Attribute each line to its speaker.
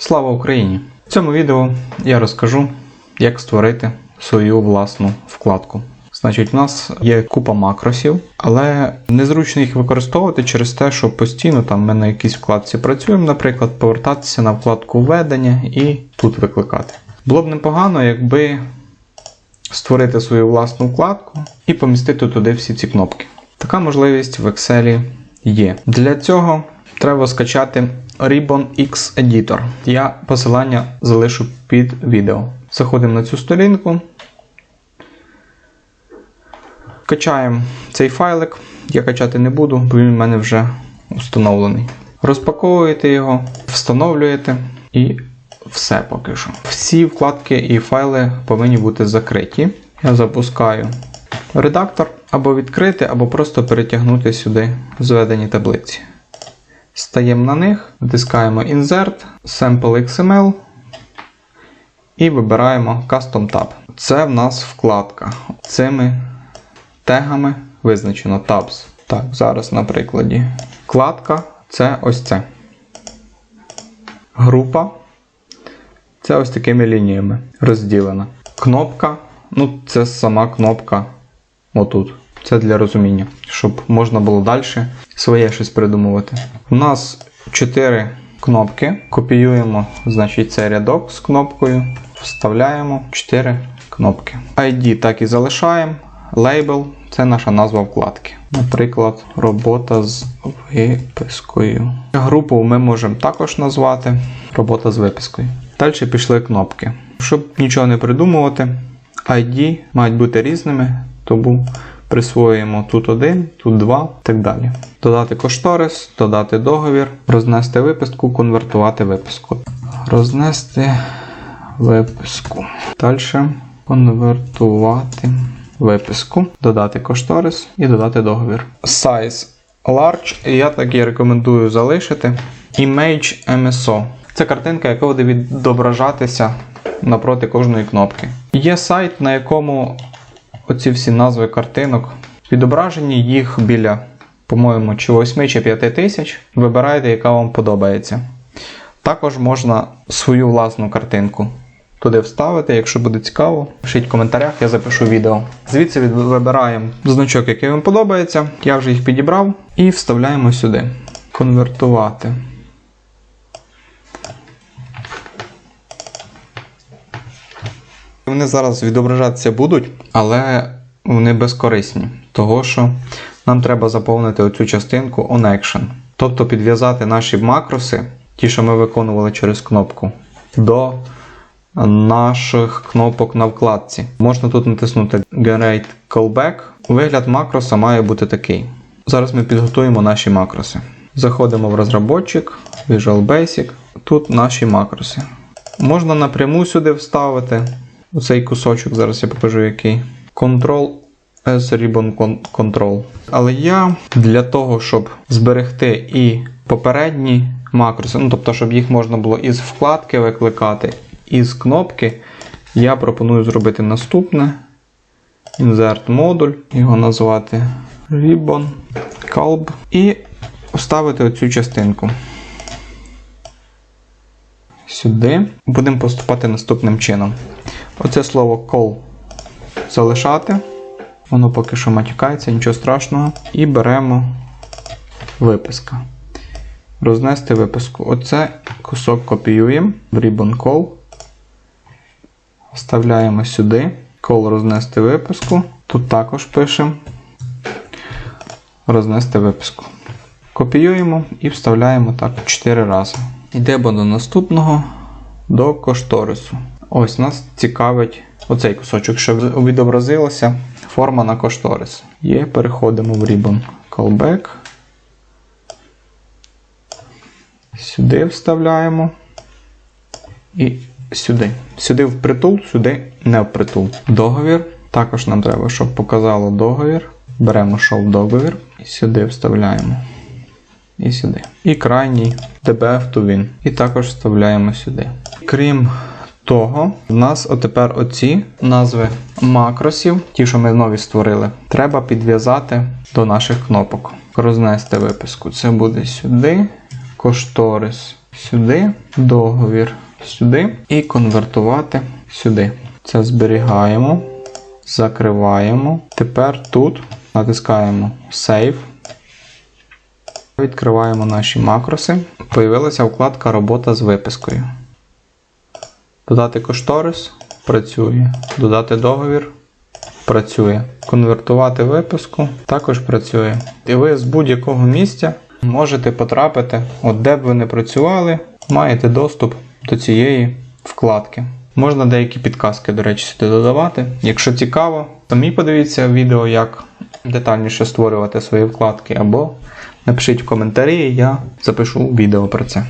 Speaker 1: Слава Україні! В цьому відео я розкажу, як створити свою власну вкладку. Значить, у нас є купа макросів, але незручно їх використовувати через те, що постійно там ми на якійсь вкладці працюємо, наприклад, повертатися на вкладку введення і тут викликати. Було б непогано, якби створити свою власну вкладку і помістити туди всі ці кнопки. Така можливість в Excel є. Для цього треба скачати Ribbon X Editor. Я посилання залишу під відео. Заходимо на цю сторінку. Качаємо цей файлик. Я качати не буду, бо він в мене вже установлений. Розпаковуєте його, встановлюєте і все поки що. Всі вкладки і файли повинні бути закриті. Я запускаю редактор або відкрити, або просто перетягнути сюди зведені таблиці. Стаємо на них, натискаємо Insert, Sample XML і вибираємо Custom Tab. Це в нас вкладка. Цими тегами визначено Tabs. Так, зараз на прикладі. Вкладка це ось це. Група це ось такими лініями розділена. Кнопка, ну це сама кнопка отут. Це для розуміння, щоб можна було далі своє щось придумувати. У нас 4 кнопки. Копіюємо, значить, цей рядок з кнопкою, вставляємо 4 кнопки. ID так і залишаємо. Лейбл це наша назва вкладки. Наприклад, робота з випискою. Групу ми можемо також назвати робота з випискою. Далі пішли кнопки. Щоб нічого не придумувати, ID мають бути різними, тому присвоюємо тут один, тут два і так далі. Додати кошторис, додати договір, рознести виписку, конвертувати виписку. Рознести виписку. Далі конвертувати виписку, додати кошторис і додати договір. Size large, я так і рекомендую залишити. Image MSO. Це картинка, яка буде відображатися напроти кожної кнопки. Є сайт, на якому оці всі назви картинок відображені, їх біля, по-моєму, чи 8 чи 5 тисяч. Вибирайте, яка вам подобається. Також можна свою власну картинку туди вставити, якщо буде цікаво. Пишіть в коментарях, я запишу відео. Звідси від- вибираємо значок, який вам подобається. Я вже їх підібрав, і вставляємо сюди. Конвертувати. Вони зараз відображатися будуть, але вони безкорисні, того що нам треба заповнити оцю частинку on action. Тобто підв'язати наші макроси, ті, що ми виконували через кнопку, до наших кнопок на вкладці. Можна тут натиснути Generate Callback. Вигляд макроса має бути такий. Зараз ми підготуємо наші макроси. Заходимо в розробочик, Visual Basic. Тут наші макроси. Можна напряму сюди вставити цей кусочок, зараз я покажу який. Control as Ribbon Con- Control. Але я для того, щоб зберегти і попередні макроси, ну тобто, щоб їх можна було із вкладки викликати, із кнопки, я пропоную зробити наступне. Insert модуль, його назвати Ribbon Calb і вставити оцю частинку. Сюди будемо поступати наступним чином. Оце слово call залишати. Воно поки що матюкається, нічого страшного. І беремо виписка. Рознести виписку. Оце кусок копіюємо в Ribbon Call. Вставляємо сюди. Call рознести виписку. Тут також пишемо. Рознести виписку. Копіюємо і вставляємо так 4 рази. Йдемо до наступного, до кошторису. Ось нас цікавить оцей кусочок, що відобразилася форма на кошторис. Є, переходимо в Ribbon Callback. Сюди вставляємо. І сюди. Сюди впритул, сюди не впритул. Договір. Також нам треба, щоб показало договір. Беремо show договір і сюди вставляємо. І сюди. І крайній DBF to win. І також вставляємо сюди. Крім того, в нас отепер оці назви макросів, ті, що ми нові створили, треба підв'язати до наших кнопок. Рознести виписку. Це буде сюди. Кошторис сюди, договір сюди і конвертувати сюди. Це зберігаємо, закриваємо. Тепер тут натискаємо Save. Відкриваємо наші макроси. Появилася вкладка Робота з випискою. Додати кошторис працює. Додати договір працює. Конвертувати виписку також працює. І ви з будь-якого місця можете потрапити, от де б ви не працювали, маєте доступ до цієї вкладки. Можна деякі підказки, до речі, сюди додавати. Якщо цікаво, самі подивіться відео, як детальніше створювати свої вкладки, або напишіть в коментарі, я запишу відео про це.